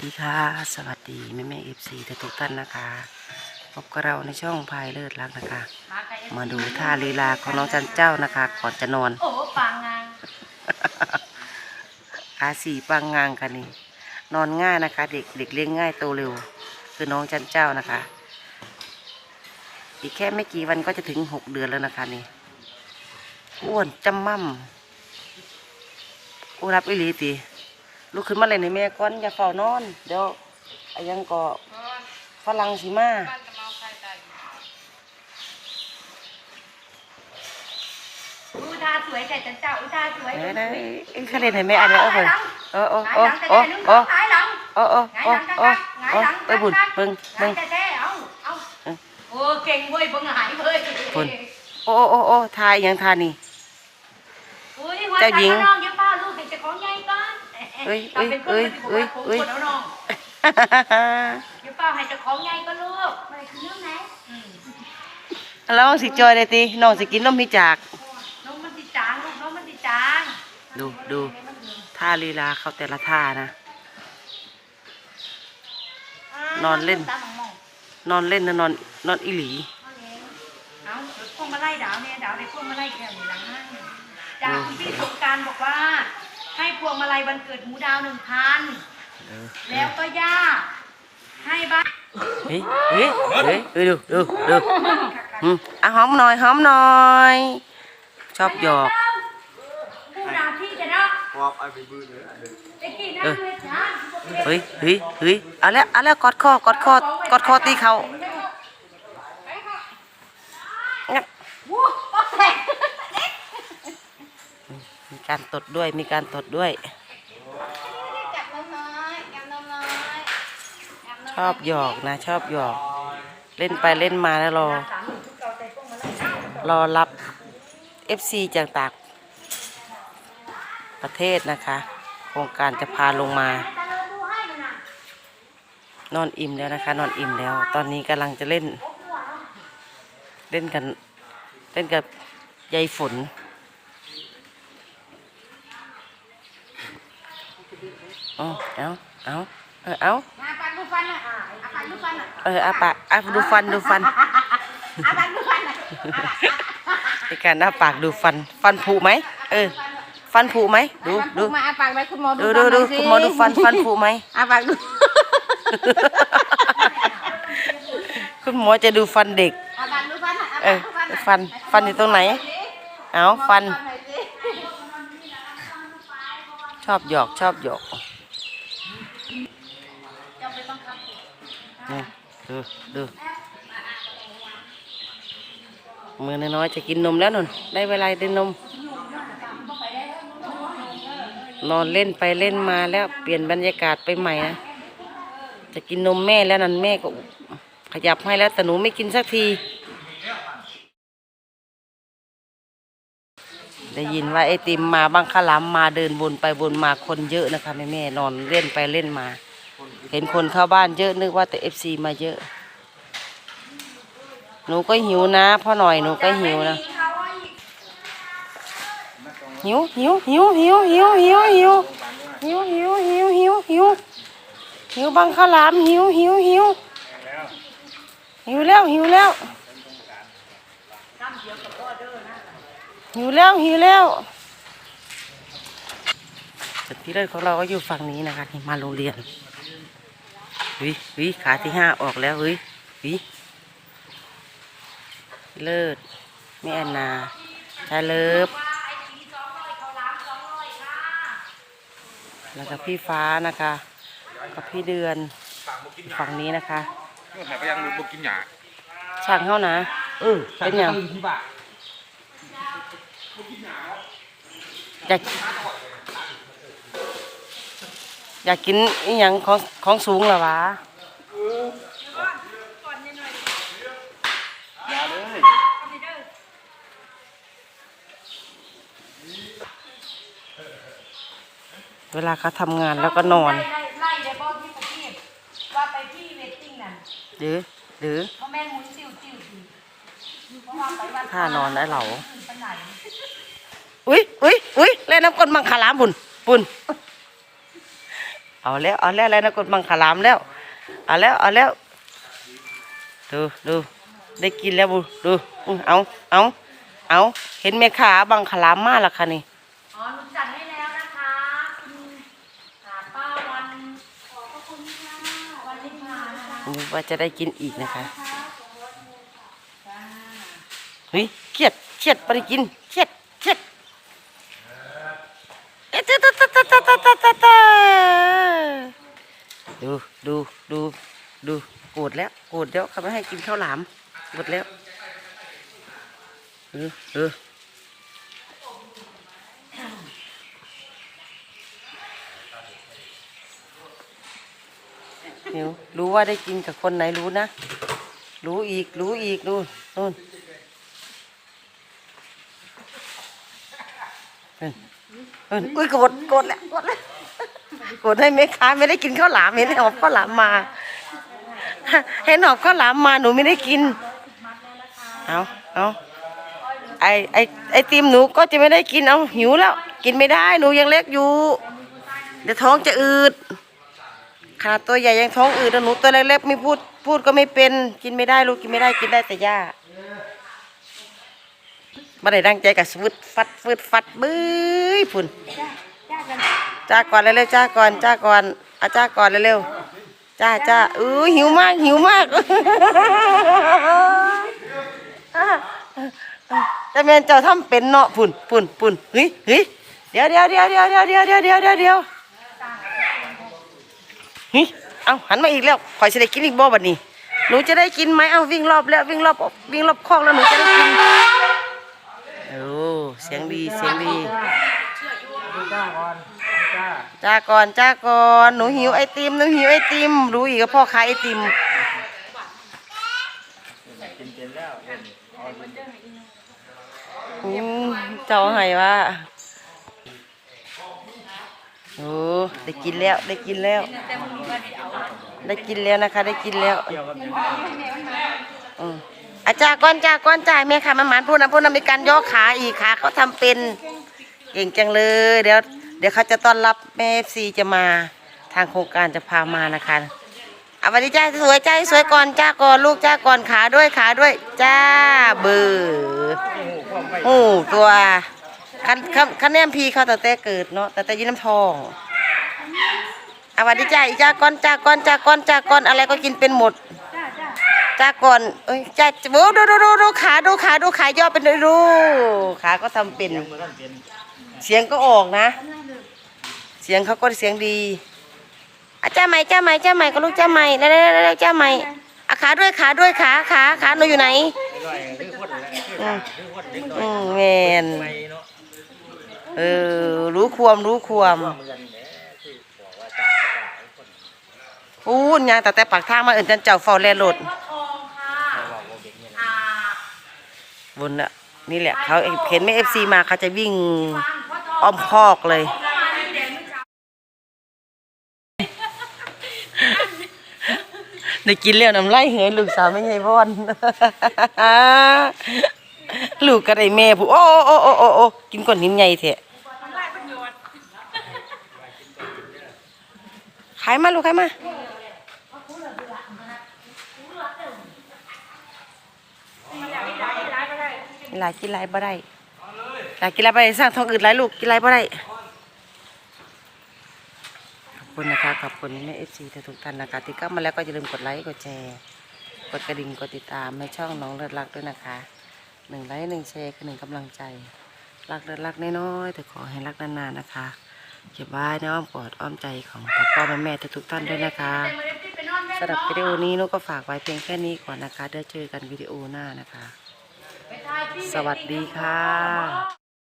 สวัสดีค่ะ สวัสดีแม่แม่เอฟซีทุกท่านนะคะพบกับเราในช่องพายเลิศรักนะคะ มาดูท่าลีลาของน้องจันเจ้านะคะ ก่อนจะนอนโอ้ปังงางอาสีปังงางกันนี่ นอนง่ายนะคะ เด็กเด็กเลี้ยงง่ายโตเร็ว คือน้องจันเจ้านะคะ อีกแค่ไม่กี่วันก็จะถึงหกเดือนแล้วนะคะนี่อ้วนจำมั่มอู้รับอิลีตี ลุกขึ้นมาเลยในแม่ก้อนอย่าเฝ้านอน เดี๋ยวไอ้ยังก็ฝรั่งสิมาอุทาสวยแต่จันเจ้าอุทาสวยเอ้ยนะไอ้คะแนนเห็นไหมอันนี้เออเพิ่นเออเออหงายเอหอลังแต่เออนึงเออหงายหลังเออเออหงายเอหอลังเออหงายเออหลังเอ้ยบุญเบิ่งหงาเบิ่ยงแท้ๆเอาเอาเออโอ้เก่งเว้ยบ่หงายเว้ยบุญโอ้โอ้โอ้ทายยังทานี่อุ้ยหัวใจเจ้าหญิง อนเอ้ยราเป็นคนเอ้ยปฏิบัติเอ้ยผมคนแล้วน้องเดี๋ยวป้าให้เจะของใหญ่ก็ลูกไม่คือเรื่องไหนอืมแล้วสิจอยเลยตีน้องสิกินนมพิจากน้องมันติจางลูกน้องมันติจางดูดูท่าลีลาเขาแต่ละท่านะ นอนเล่นตามหมองนอนเล่นนะนอนนอนอีหลีเอาพวงมาไล่ดาวเนี่ยดาวในพวงมาไล่แก้วอยู่หลังห้างจากคุณพี่สงกรารบอกว่าให้พวง มาลัยวันเกิดหมูดาวหนึ่งพันเออแล้วก็ย่าให้บ้านเฮ้ยเฮ้ยเฮ้ยเฮ้ยดูดูดูอืมอะหอมหน่อยหอมหน่อย ชอบหยอก ผู้ดาวที่จะเนาะ Họp ai bị bư nữa. ไอ้กี่นั่งเลยจ้า เฮ้ยเฮ้ยเฮ้ยเอาแล้วเอาแล้วกอดคอกอดคอกอดคอตีเขางับ วู้ป๊อกแตก มี การตดด้วยมีการตดด้วย จับนมน้อยจับนมน้อยจับนมชอบหยอกนะ ชอบหยอก เล่นไปเล่นมาแล้วรอสามหนุ่มทุกเกาใจพวงมาลัยรอรับ FC จากต่างประเทศนะคะ โครงการจะพาลงมา นอนอิ่มแล้วนะคะ นอนอิ่มแล้ว ตอนนี้กำลังจะเล่น เล่นกัน เล่นกับยายฝน เอาเอาเอาเออเอาอาปากดูฟันน่ะอาปากดูฟันน่ะเอออาปากอาดูฟันดูฟันอาปากดูฟันน่ะในการอ้าปากดูฟัน ฟันผุไหมเออ ฟันผุไหมดูดูมาอาปากไปคุณหมอดูดูดูฟันหน่อยสิดูคุณหมอดูฟันฟันผุไหมอาปากดูคุณหมอจะดูฟันเด็กอาปากดูฟันน่ะอาเอปากอดูฟันน่ะฟันฟันอยู่ตรงไหน เอาฟันหน่อยสิชอบหยอกชอบหยอก นี่ดูดูมือน้อยๆจะกินนมแล้วนุ่นได้เวลาได้นม นอนเล่นไปเล่นมาแล้วเปลี่ยนบรรยากาศไปใหม่นะจะกินนมแม่แล้วนั่นแม่ก็ขยับให้แล้วแต่หนูไม่กินสักที ได้ยินว่าไอติมมาบางขลามมาเดินวนไปวนมาคนเยอะนะคะแม่แม่นอนเล่นไปเล่นมา เห็นคนเข้าบ้านเยอะนึกว่าแต่เอฟซีมาเยอะ หนูก็หิวนะพ่อหน่อยหนูก็หิวนะหิวหิวหิวหิวหิวหิวหิวหิวหิวหิวหิวหิวหิวบางข้าวลามหิวหิวหิวหิวแล้วหิวแล้วหิวแล้วหิวแล้วจุดที่เลิศของเราก็อยู่ฝั่งนี้นะคะที่มาโรงเรียน เฮ้ยเฮ้ยขาที่ห้าออกแล้วเฮ้ยเฮ้ยเลิศแม่แอนนาชายเลิฟแล้วก็พี่ฟ้านะคะกับพี่เดือนฝั่งนี้นะคะ Nó phải phải ăn được một cái nhà. ช่างเขานะ Ừ, Cái nhà. thì bà. อยาก อยากกินอีหยังของของสูงเหรอวะเวลาเขาทำงานแล้วก็นอน ไล่ไล่เดี๋ยวบอกที่ประเทศว่าไปที่เวทติ้งนั่นหรือ หรือเพราะแม่งหมุนติ้วติ้วติ้วเพราะว่าไปวัดท่านอนได้เหรอ ไปไหน อุ้ยอุ้ยอุ้ยเล่นน้ำก้นมังคลามบุญบุญ เอาเอาแล้วเอาแล้วแล้วนะกดบังขลามแล้วเอาแล้วเอาแล้วดูดูได้กินแล้วบุดูอื้อเอาเอาเอาเห็นไหมขาบังขลามมากละค่ะนี่อ๋อหนูจัดให้แล้วนะคะคุณอ่าป้าวันขอบพระคุณค่ะวันลิพานะคะนึกว่าจะได้กินอีกนะคะเฮ้ยเครียดเครียดไปกินเครียดเครียดเอ๊ะตะตะ ตตตดูดูดูดูโกรธแล้วโกรธแล้วเขาไม่ให้กินข้าวหลามโกรธแล้วเออเออเดี๋ยวรู้ว่าได้กินกับคนไหนรู้นะ รู้อีกรู้อีกนู่นนู่น อุ้ยโกรธโกรธแล้วโกรธแล้วโกรธให้แม่ค้าไม่ได้กินข้าวหลามเห็นหอบข้าวหลามมาเห็นหอบข้าวหลามมาหนูไม่ได้กินเอาเอาไอไอไอติมหนูก็จะไม่ได้กินเอาหิวแล้ว กินไม่ได้หนูยังเล็กอยู่ เดี๋ยวท้องจะอืดขาตัวใหญ่ยังท้องอืดแล้วหนูตัวเล็กๆไม่พูดพูดก็ไม่เป็นกินไม่ได้ลูกกินไม่ได้กินได้แต่ย่า ไม่ได้ดังใจกับฟึดฟัดฟึดฟัดบื้อพุ่นจ้าก่อนเร็วๆจ้าก่อนจ้าก่อนอาจ้าก่อนเร็วๆจ้าจ้าอู้หิวมากหิวมากแต่แม่นเจ้าทำเป็นเนาะพุ่นพุ่นพุ่นเฮ้ยเฮ้ยเดี๋ยวเดี๋ยวเดี๋ยวเดี๋ยวเดี๋ยวเดี๋ยวเดี๋ยวเดี๋ยวเดี๋ยวเดี๋ยวเฮ้ยเอาหันมาอีกแล้วคอยจะได้กินอีกบ่บัดนี้หนูจะได้กินไหมเอาวิ่งรอบแล้ววิ่งรอบวิ่งรอบคอกแล้วหนูจะได้กินโอ้ เสียงดีเสียงดีจ้าก่อนจ้าจ้าก่อนจ้าก่อนหนูหิวไอติมหนูหิวไอติม รู้อีกว่าพ่อขายไอติมกินเป็นแล้วอืมเจ้าให้ว่าโอ้ได้กินแล้วได้กินแล้ว ได้กินแล้วนะคะ ได้กินแล้วอืม อาจารย์ก้อนจ้าก้อนจ่ายแม่ค่ะมันหมานพูดนะพูดนะมีการย่อขาอีกขาเขาทำเป็นเก่งจังเลย เดี๋ยวเดี๋ยวเขาจะต้อนรับแม่ซีจะมาทางโครงการจะพามานะคะเอาวันนี้จ้าสวยจ้าสวยก่อนจ้าก่อนลูกจ้าก่อนขาด้วยขาด้วยจ้าเบอร์โอ้ตัวคันคันคันแนมพีเขาแต่แต่เกิดเนาะแต่แต่ยืนน้ำทองเอาวันนี้จ้าอีจ้าก่อนจ้าก่อนจ้าก่อนจ้าก่อนอะไรก็กินเป็นหมดาจ้าก่อนเอ้ยจ้าโอ้ดูดูดูดูขาดูขาดูขาย่อเป็นดูขาก็ทำเป็น เสียงก็ออกนะ เสียงเขาก็เสียงดีอาจ้าใหม่จ้าใหม่จ้าใหม่ก็ลูกจ้าใหม่แล้วแล้วจ้าใหม่อาขาด้วยขาด้วยขาขาขาหนูอยู่ไหนอืมแมนเออรู้ความรู้ความอู้ยยางแต่แต่ปากทางมาเอินจันเจ้าเฝ้าแลรถ พ่อทองค่ะอ่า บนน่ะนี่แหละเขาเห็นไหม่เอฟซีมาเขาจะวิ่งอ้อมคอกเลยเด่นเมื่อเช้าได้กินแล้วน้ำลายเหยลูกสาวไม่ใช่พ่อนลูกก็ได้แม่ผู้โอ้โอ้โอ้โอ้โอ้กินก่อนนิ้มใหญ่เถอะขายมาลูกขายมา หลายกินหลายบ่ได้หลายกินหลายบ่ได้สร้างท้องอืดหลายลูกกินหลายบ่ได้ขอบคุณนะคะขอบคุณแม่เอฟซีทุกท่านนะคะที่เข้ามาแล้วก็อย่าลืมกดไลค์กดแชร์กดกระดิ่งกดติดตามในช่องน้องเลิศรักด้วยนะคะหนึ่งไลค์หนึ่งแชร์คือหนึ่งกำลังใจ รักเลิศรักน้อยๆแต่ขอให้รักนานๆนะคะเก็บไว้ในอ้อมกอดอ้อมใจของพ่อพ่อแม่แม่ทุกท่านด้วยนะคะสำหรับวิดีโอนี้นุก็ฝากไว้เพียงแค่นี้ก่อนนะคะเดี๋ยวเจอกันวิดีโอหน้านะคะ สวัสดีค่ะ